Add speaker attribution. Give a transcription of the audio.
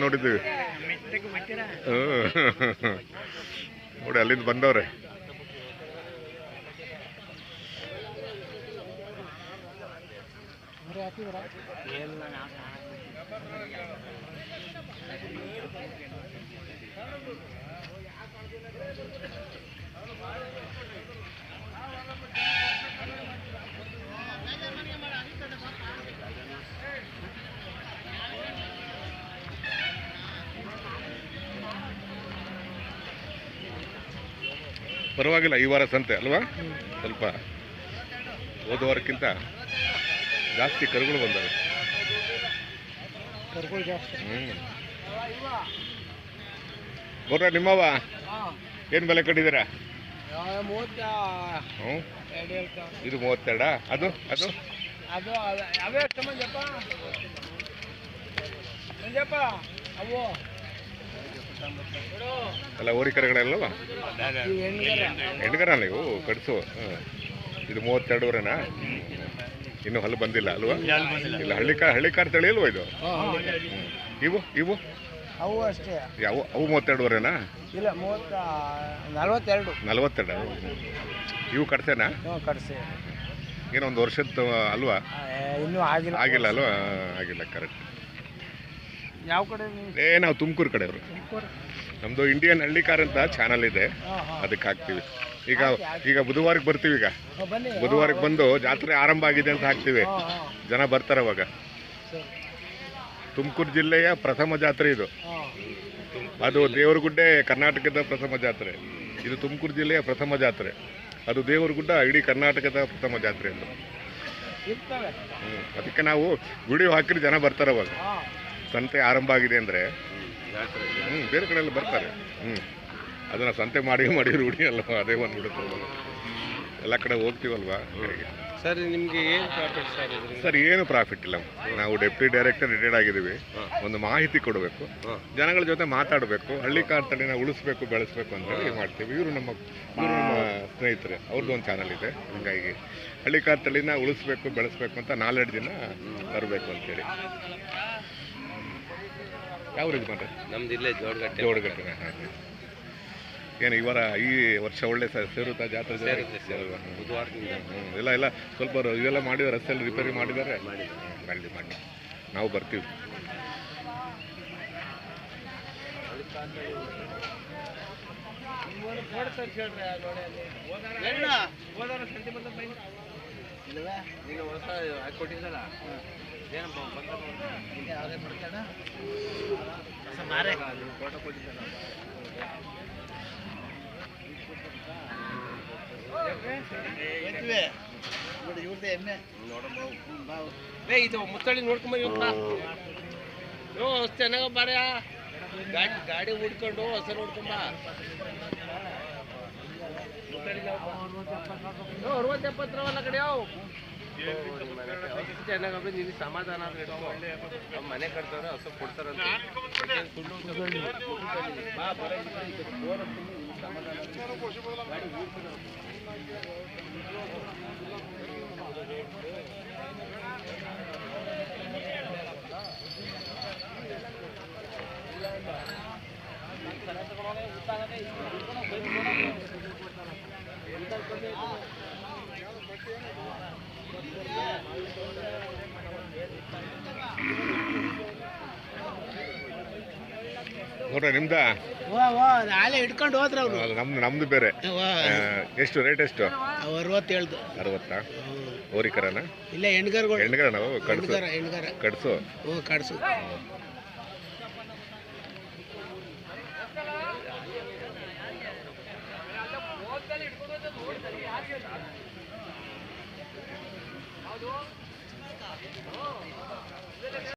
Speaker 1: ನೋಡಿದ್ದೀವಿ
Speaker 2: ಮೆತ್ತಗೆ ಬಿಟ್ಟಿರ
Speaker 1: ಹ್ಞೂ ನೋಡಿ ಅಲ್ಲಿಂದ ಬಂದವ್ರೆ.
Speaker 2: ಎಲ್ಲ
Speaker 1: ಪರವಾಗಿಲ್ಲ ಈ ವಾರ ಸಂತೆ ಅಲ್ವಾ? ಸ್ವಲ್ಪ ಹೋದ ವಾರಕ್ಕಿಂತ ಜಾಸ್ತಿ ಕರುಗಳು ಬಂದವೆ. ಗೌಡ್ರ ನಿಮ್ಮವ ಏನು ಬೆಲೆ ಕಟ್ಟಿದ್ದೀರಾ? ಹ್ಞೂ ಇದು ಮೂವತ್ತೆರಡ? ಅದು ಅದು?
Speaker 2: ಅದು ಅವ-
Speaker 1: ಅಲ್ಲ ಓರಿ ಕರೆಗಳೆಲ್ಲವ
Speaker 2: ಹೆಣ್ಗರ
Speaker 1: ನೀವು? ಕಡಿಸು ಇದು ಮೂವತ್ತೆರಡುವರೆನಾ? ಇನ್ನೂ ಹಲ್ಲು ಬಂದಿಲ್ಲ ಅಲ್ವಾ? ಇಲ್ಲ ಹಳ್ಳಿ ಕಾ ಹಳ್ಳಿ ಕಾರ್ ತಳಿ ಅಲ್ವಾ ಇದು? ಇವು ಇವು?
Speaker 2: ಅವು ಅಷ್ಟೇ.
Speaker 1: ಯಾವ ಅವು ಮೂವತ್ತೆರಡುವರೆನಾ?
Speaker 2: ಇಲ್ಲ ಮೂವತ್ತ ನಲ್ವತ್ತೆರಡು.
Speaker 1: ನಲವತ್ತೆರಡು ಇವು ಕಟ್ಸೇನಾ?
Speaker 2: ಕಡಿಸಿ
Speaker 1: ಏನೋ ಒಂದು ವರ್ಷದ ಅಲ್ವಾ?
Speaker 2: ಇನ್ನೂ ಆಗಿಲ್ಲ.
Speaker 1: ಆಗಿಲ್ಲ ಅಲ್ವಾ? ಆಗಿಲ್ಲ ಕರೆಕ್ಟ್.
Speaker 2: ಯಾವ ಕಡೆ ನೀವು?
Speaker 1: ಏ ನಾವು ತುಮಕೂರು ಕಡೆಯವರು. ನಮ್ಮದು ಇಂಡಿಯನ್ ಹಳ್ಳಿ ಕಾರ್ ಅಂತ ಚಾನಲ್ ಇದೆ. ಅದಕ್ಕೆ ಹಾಕ್ತೀವಿ. ಈಗ ಈಗ ಬುಧವಾರಕ್ಕೆ ಬರ್ತೀವಿ ಈಗ. ಬುಧವಾರಕ್ಕೆ ಬಂದು ಜಾತ್ರೆ ಆರಂಭ ಆಗಿದೆ ಅಂತ ಹಾಕ್ತೀವಿ. ಜನ ಬರ್ತಾರೆ ಅವಾಗ. ತುಮಕೂರು ಜಿಲ್ಲೆಯ ಪ್ರಥಮ ಜಾತ್ರೆ ಇದು. ಅದು ದೇವರಗುಡ್ಡೆ ಕರ್ನಾಟಕದ ಪ್ರಥಮ ಜಾತ್ರೆ. ಇದು ತುಮಕೂರು ಜಿಲ್ಲೆಯ ಪ್ರಥಮ ಜಾತ್ರೆ. ಅದು ದೇವರಗುಡ್ಡ ಇಡೀ ಕರ್ನಾಟಕದ ಪ್ರಥಮ ಜಾತ್ರೆ ಅದು. ಅದಕ್ಕೆ ನಾವು ವಿಡಿಯೋ ಹಾಕಿದ್ರೆ ಜನ ಬರ್ತಾರೆ ಅವಾಗ. ಸಂತೆ ಆರಂಭ ಆಗಿದೆ ಅಂದರೆ ಹ್ಞೂ ಬೇರೆ ಕಡೆ ಎಲ್ಲ ಬರ್ತಾರೆ. ಹ್ಞೂ ಅದನ್ನು ಸಂತೆ ಮಾಡಿ ಮಾಡಿ ರೂಢಿ ಅಲ್ವಾ? ಅದೇ ಒಂದು ಹುಡುಕ ಎಲ್ಲ ಕಡೆ ಹೋಗ್ತೀವಲ್ವಾ?
Speaker 2: ಸರ್ ನಿಮಗೆ ಏನು ಪ್ರಾಫಿಟ್ ಸರ್
Speaker 1: ಸರ್ ಏನು ಪ್ರಾಫಿಟ್ ಇಲ್ಲ. ನಾವು ಡೆಪ್ಟಿ ಡೈರೆಕ್ಟರ್ ರಿಟೈರ್ಡ್ ಆಗಿದ್ದೀವಿ. ಒಂದು ಮಾಹಿತಿ ಕೊಡಬೇಕು. ಜನಗಳ ಜೊತೆ ಮಾತಾಡಬೇಕು. ಹಳ್ಳಿ ಕಾರ್ ತಳಿನ ಉಳಿಸ್ಬೇಕು ಬೆಳೆಸ್ಬೇಕು ಅಂತ ಹೇಳಿ ಮಾಡ್ತೀವಿ. ಇವರು ನಮ್ಮ ಇವರು ನಮ್ಮ ಸ್ನೇಹಿತರೆ. ಅವ್ರದ್ದು ಒಂದು ಚಾನಲ್ ಇದೆ. ಹಂಗಾಗಿ ಹಳ್ಳಿ ಕಾರ್ ತಳಿನ ಉಳಿಸ್ಬೇಕು ಬೆಳೆಸ್ಬೇಕು ಅಂತ ನಾಲ್ಕು ದಿನ ಬರಬೇಕು ಅಂತೇಳಿ ಯಾವ ರೀತಿ ಮಾಡ್ರೆ
Speaker 2: ನಮ್ದು ಇಲ್ಲೇ ಜೋಡಗಟ್ಟೆ
Speaker 1: ಜೋಡಗಟ್ಟೆ ಏನು ಈ ವಾರ ಈ ವರ್ಷ ಒಳ್ಳೆ ಸ- ಸೇರುತ್ತಾ ಜಾತ್ರೆ ಇಲ್ಲ ಇಲ್ಲ
Speaker 2: ಬುಧವಾರದಿಂದ.
Speaker 1: ಹ್ಮ್. ಎಲ್ಲ ಎಲ್ಲ ಸ್ವಲ್ಪ ರ- ಇದೆಲ್ಲ ಮಾಡಿದ್ದಾರೆ ರಸ್ತೆಯಲ್ಲಿ ರಿಪೇರಿ ಮಾಡಿದ್ದಾರೆ. ಹ್ಮ್, ಮಾಡಲಿ ಮಾಡಿ. ನಾವು ಬರ್ತೀವಿ.
Speaker 2: ನೀನು ಹೊಸ ಹಾಕೊಟ್ಟಿದ್ದಲ್ಲ ಏನಪ್ಪ ಬಂದ ಮಾರೆ. ಫೋಟೋ ಕೊಟ್ಟಿದ್ದಲ್ಲ ಏ ಇದು ಮುತ್ತಳಿ ನೋಡ್ಕೊಂಬ ಯೋ ಚೆನ್ನಾಗ ಬಾರ್ಯಾ. ಗಾಡಿ ಗಾಡಿ ಹುಡ್ಕೊಂಡು ಹೊಸ ಹುಡ್ಕೊಂಬ ಅರವತ್ತು ಎಪ್ಪತ್ತು ರೂಪಾಯಿ ಕಡೆ ಅವು. ಚೆನ್ನಾಗಪ್ಪ ನಿನಗೆ ಸಮಾಧಾನ ಆದ್ರೆ ಮನೆ ಕಟ್ತಾರೆ ಹಸು ಕೊಡ್ತಾರಂತ. ಬಾ ಬರ
Speaker 1: ನೋಡ್ರಿ ನಿಮ್ದ?
Speaker 2: ನಾಳೆ ಹಿಡ್ಕೊಂಡು ಹೋದ್ರ ಅವ್ರು.
Speaker 1: ನಮ್ದು ನಮ್ದು ಬೇರೆ. ಎಷ್ಟು ರೇಟ್ ಎಷ್ಟು?
Speaker 2: ಅರವತ್ತು ಹೇಳ್ದು.
Speaker 1: ಅರವತ್ತಾ? ಓರಿಕರನ
Speaker 2: ಇಲ್ಲ ಹೆಣ್ಗರ್ಗಳು.
Speaker 1: ಹೆಣ್ಗರ ನಾವು ಕಡ್ಸು.
Speaker 2: ಹೆಣ್ಗರ
Speaker 1: ಕಡ್ಸು?
Speaker 2: ಹ್ಞೂ ಕಡ್ಸು.